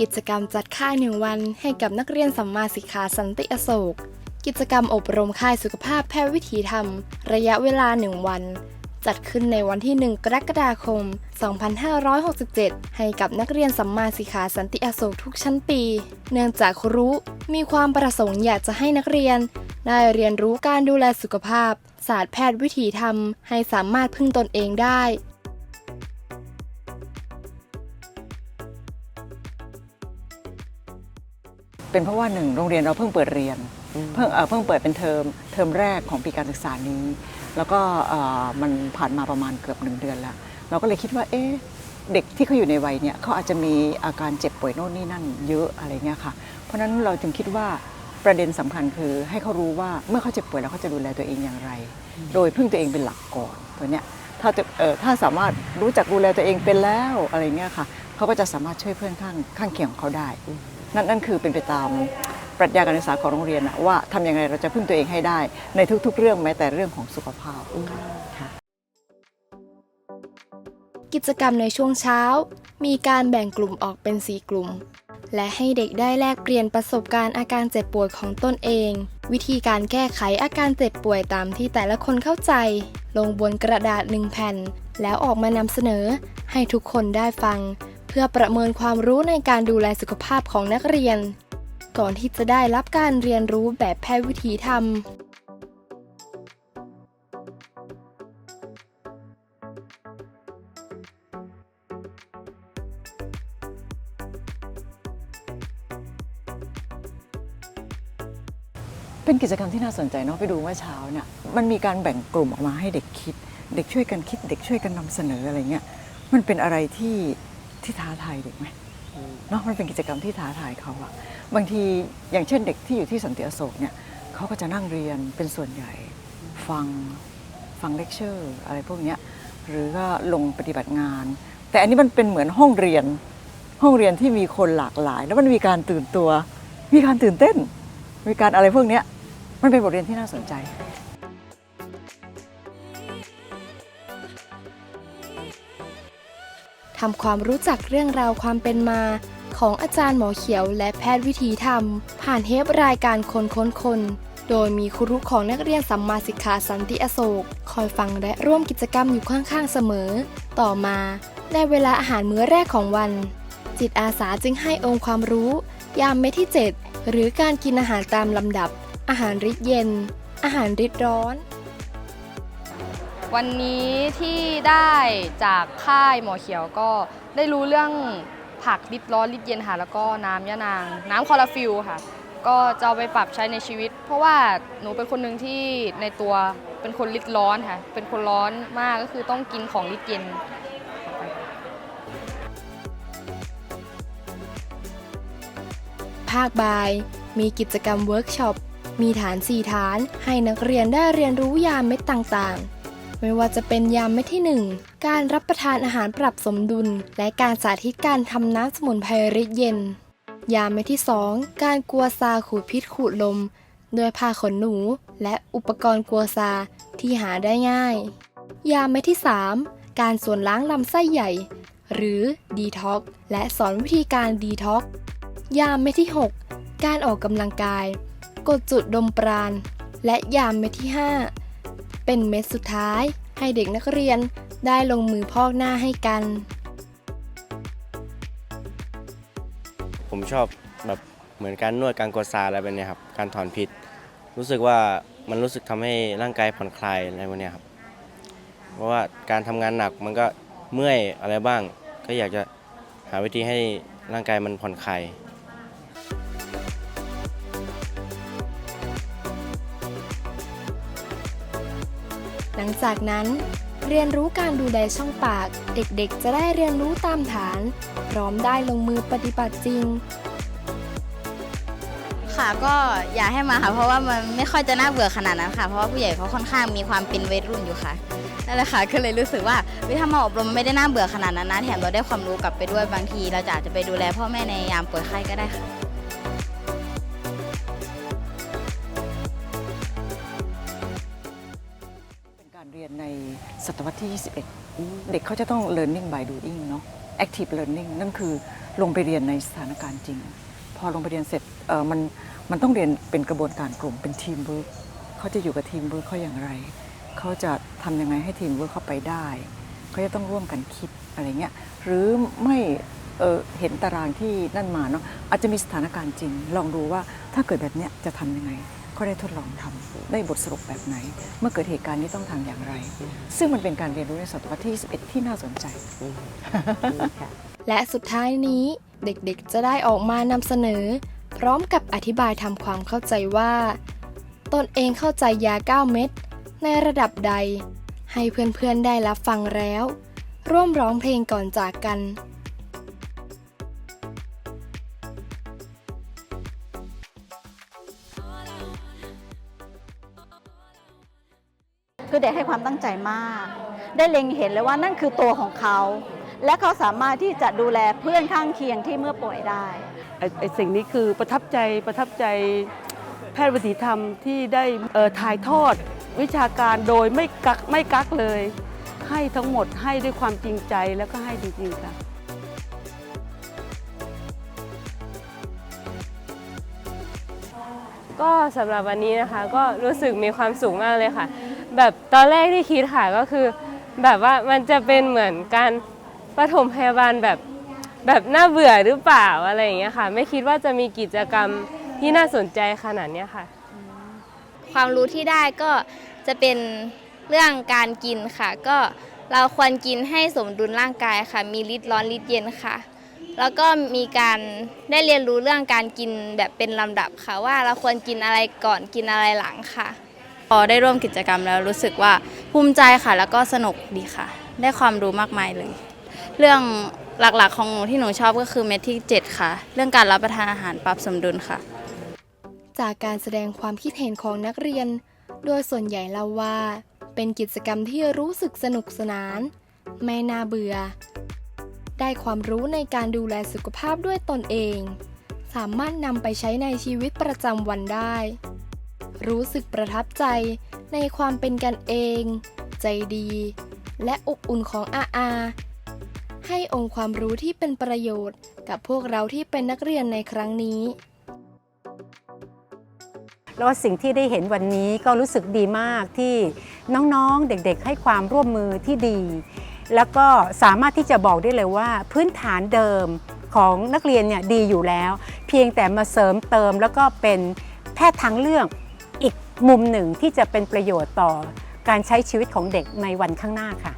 กิจกรรมจัดค่ายหนึ่งวันให้กับนักเรียนสัมมาสิกขาสันติอโศก กิจกรรมอบรมค่ายสุขภาพแพทย์วิถีธรรม ระยะเวลาหนึ่งวัน จัดขึ้นในวันที่ 1 กรกฎาคม 2567 ให้กับนักเรียนสัมมาสิกขาสันติอโศกทุกชั้นปี เนื่องจากครูมีความประสงค์อยากจะให้นักเรียน ได้เรียนรู้การดูแลสุขภาพ ศาสตร์แพทย์วิถีธรรม ให้สามารถพึ่งตนเองได้ เป็นเพราะว่าหนึ่งโรงเรียนเราเพิ่งเปิดเรียน เพิ่งเอ่อเพิ่งเปิดเป็นเทอมเทอมแรกของปีการศึกษานี้ แล้วก็เอ่อมันผ่านมาประมาณเกือบหนึ่งเดือนแล้ว เราก็เลยคิดว่าเอ๊ะเด็กที่เขาอยู่ในวัยเนี่ยเขาอาจจะมีอาการเจ็บป่วยโน่นนี่นั่นเยอะอะไรเงี้ยค่ะ เพราะฉะนั้นเราจึงคิดว่าประเด็นสำคัญคือให้เขารู้ว่าเมื่อเขาเจ็บป่วยแล้วเขาจะดูแลตัวเองอย่างไร โดยพึ่งตัวเองเป็นหลักก่อนตัวเนี้ยถ้าจะเอ่อถ้าสามารถรู้จักดูแลตัวเองเป็นแล้วอะไรเงี้ยค่ะเขาก็จะสามารถช่วยเพื่อนข้างข้างเคียงของเขาได้ นั่นนั่นคือเป็นไปตามปรัชญาการศึกษาของโรงเรียนนะว่าทำยังไงเราจะพึ่งตัวเองให้ได้ ในทุกๆ เรื่องแม้แต่เรื่องของสุขภาพค่ะกิจกรรมในช่วงเช้า มีการแบ่งกลุ่มออกเป็น 4 กลุ่ม และให้เด็กได้แลกเปลี่ยนประสบการณ์อาการเจ็บป่วยของตนเอง วิธีการแก้ไขอาการเจ็บป่วยตามที่แต่ละคนเข้าใจ ลงบนกระดาษหนึ่งแผ่น แล้วออกมานำเสนอ ให้ทุกคนได้ฟัง เพื่อประเมินความรู้ในการดูแลสุขภาพของนักเรียน ก่อนที่จะได้รับการเรียนรู้แบบแพทย์วิถีธรรม เป็นกิจกรรมที่น่าสนใจเนาะไปดูเมื่อเช้าเนี่ยมันมีการแบ่งกลุ่มออกมาให้เด็กคิด เด็กช่วยกันคิด เด็กช่วยกันนำเสนออะไรเงี้ยมันเป็นอะไรที่ ที่ท้าทายเด็กไหมเนาะมันเป็นกิจกรรมที่ท้าทายเขาอะบางทีอย่างเช่นเด็กที่อยู่ที่สันติอโศกเนี่ยเขาก็จะนั่งเรียนเป็นส่วนใหญ่ ฟังฟังเลคเชอร์อะไรพวกเนี้ยหรือก็ลงปฏิบัติงาน แต่อันนี้มันเป็นเหมือนห้องเรียน ห้องเรียนที่มีคนหลากหลาย แล้วมันมีการตื่นตัว มีการตื่นเต้น มีการอะไรพวกเนี้ยมันเป็นบทเรียนที่น่าสนใจ ทำความรู้จักเรื่องราวความเป็นมา ของอาจารย์หมอเขียวและแพทย์วิถีธรรม ผ่านเทปรายการคนค้นคน โดยมีครูของนักเรียนสัมมาสิกขาสันติอโศก คอยฟังและร่วมกิจกรรมอยู่ข้างๆเสมอ ต่อมาในเวลาอาหารมื้อแรกของวัน จิตอาสาจึงให้องค์ความรู้ ยามเม็ดที่ 7 หรือการกินอาหารตามลำดับ อาหารริดเย็น อาหารริดร้อน วันนี้ที่ได้จากค่ายหมอเขียวก็ได้รู้เรื่องผักลิดร้อนลิดเย็นค่ะแล้วก็น้ำยะนาง น้ำคลอโรฟิลค่ะ ก็จะเอาไปปรับใช้ในชีวิต เพราะว่าหนูเป็นคนหนึ่งที่ในตัวเป็นคนลิดร้อนค่ะ เป็นคนร้อนมากก็คือต้องกินของลิดเย็นภาคบ่าย มีกิจกรรมเวิร์กช็อป มีฐาน 4 ฐาน ให้นักเรียนได้เรียนรู้ยามเม็ดต่างๆ ไม่ว่าจะเป็นยามเม็ดที่ 1 การรับประทานอาหารปรับสมดุล และการสาธิตการทำน้ำสมุนไพรฤทธิ์เย็น ยามเม็ดที่ 2 การกลัวซาขูดพิษขูดลมด้วยผ้าขนหนู และอุปกรณ์กลัวซาที่หาได้ง่าย ยามเม็ดที่ 3 การส่วนล้างลำไส้ใหญ่ หรือดีท็อกและสอนวิธีการดีท็อกยามเม็ดที่ 6 การออกกำลังกาย กดจุดดมปราณ และยามเม็ดที่ 5 เป็นเม็ดสุดท้าย ให้เด็กนักเรียนได้ลงมือพอกหน้าให้กัน ผมชอบแบบเหมือนการนวดการกดซาอะไรแบบเนี้ยครับ การถอนพิษ รู้สึกว่ามันรู้สึกทำให้ร่างกายผ่อนคลายอะไรพวกเนี้ยครับ เพราะว่าการทำงานหนักมันก็เมื่อยอะไรบ้าง ก็อยากจะหาวิธีให้ร่างกายมันผ่อนคลาย ลังจากนั้น เรียนรู้การดูแลช่องปาก เด็กๆ จะได้เรียนรู้ตามฐาน พร้อมได้ลงมือปฏิบัติจริง ค่ะก็อยากให้มาค่ะเพราะว่ามันไม่ค่อยจะน่าเบื่อขนาดนั้นค่ะ เพราะว่าผู้ใหญ่เขาค่อนข้างมีความเป็นวัยรุ่นอยู่ค่ะนั่นแหละค่ะก็เลยรู้สึกว่าวิถ้ามาอบรมไม่ได้น่าเบื่อขนาดนั้นนะแถมเราได้ความรู้กลับไปด้วยบางที เราจะอาจจะไปดูแลพ่อแม่ในยามป่วยไข้ก็ได้ค่ะ เรียนในศตวรรษที่ 21 เด็กเขาจะต้อง learning by doing เนาะ active learning นั่นคือลงไปเรียนในสถานการณ์จริง พอลงไปเรียนเสร็จเออมันมันต้องเรียนเป็นกระบวนการกลุ่มเป็นทีมเวิร์กเขาจะอยู่กับทีมเวิร์กเขาอย่างไร เขาจะทำยังไงให้ทีมเวิร์กเข้าไปได้เขาจะต้องร่วมกันคิดอะไรเงี้ยหรือไม่เออเห็นตารางที่นั่นมาเนาะอาจจะมีสถานการณ์จริง ลองดูว่าถ้าเกิดแบบเนี้ยจะทำยังไง เขาได้ทดลองทำได้บทสรุปแบบไหน เมื่อเกิดเหตุการณ์นี้ต้องทำอย่างไร ซึ่งมันเป็นการเรียนรู้ในศตวรรษที่ 21 ที่น่าสนใจ และสุดท้ายนี้เด็กๆ จะได้ออกมานำเสนอ พร้อมกับอธิบายทำความเข้าใจว่า ตนเองเข้าใจยา 9 เม็ดในระดับใด ให้เพื่อนๆ ได้รับฟังแล้ว ร่วมร้องเพลงก่อนจากกัน ให้ความตั้งใจมาก ได้เล็งเห็นเลยว่านั่นคือตัวของเขา และเขาสามารถที่จะดูแลเพื่อนข้างเคียงที่เมื่อป่วยได้ไอ้ไอ้สิ่งนี้คือประทับใจประทับใจแพทย์วิถีธรรมที่ได้เอ่อถ่ายทอดวิชาการโดยไม่กักไม่กักเลย ให้ทั้งหมดให้ด้วยความจริงใจแล้วก็ให้จริงๆค่ะก็สำหรับวันนี้นะคะก็รู้สึกมีความสุขมากเลยค่ะ แบบตอนแรกที่คิดค่ะก็คือ แบบว่ามันจะเป็นเหมือนการปฐมพยาบาลแบบแบบน่าเบื่อหรือเปล่าอะไรอย่างเงี้ยค่ะ ไม่คิดว่าจะมีกิจกรรมที่น่าสนใจขนาดเนี้ยค่ะ ความรู้ที่ได้ก็จะเป็นเรื่องการกินค่ะ ก็เราควรกินให้สมดุลร่างกายค่ะ มีฤทธิ์ร้อนฤทธิ์เย็นค่ะ แล้วก็มีการได้เรียนรู้เรื่องการกินแบบเป็นลำดับค่ะ ว่าเราควรกินอะไรก่อนกินอะไรหลังค่ะ พอได้ร่วมกิจกรรมแล้วรู้สึกว่าภูมิใจค่ะ แล้วก็สนุกดีค่ะ ได้ความรู้มากมายเลย เรื่องหลักๆของหนูที่หนูชอบก็คือเม็ดที่ 7 ค่ะ เรื่องการรับประทานอาหารปรับสมดุลค่ะ จากการแสดงความคิดเห็นของนักเรียน โดยส่วนใหญ่เล่าว่า เป็นกิจกรรมที่รู้สึกสนุกสนาน ไม่น่าเบื่อ ได้ความรู้ในการดูแลสุขภาพด้วยตนเอง สามารถนำไปใช้ในชีวิตประจำวันได้ รู้สึกประทับใจในความเป็นกันเอง ใจดี และอบอุ่นของอาอาให้องค์ความรู้ที่เป็นประโยชน์กับพวกเราที่เป็นนักเรียนในครั้งนี้แล้วสิ่งที่ได้เห็นวันนี้ก็รู้สึกดีมากที่น้องๆเด็กๆ ให้ความร่วมมือที่ดี แล้วก็สามารถที่จะบอกได้เลยว่า พื้นฐานเดิมของนักเรียนเนี่ยดีอยู่แล้ว เพียงแต่มาเสริมเติมแล้วก็เป็นแพทย์ทางเลือกอีก มุมหนึ่งที่จะเป็นประโยชน์ต่อการใช้ชีวิตของเด็กในวันข้างหน้าค่ะ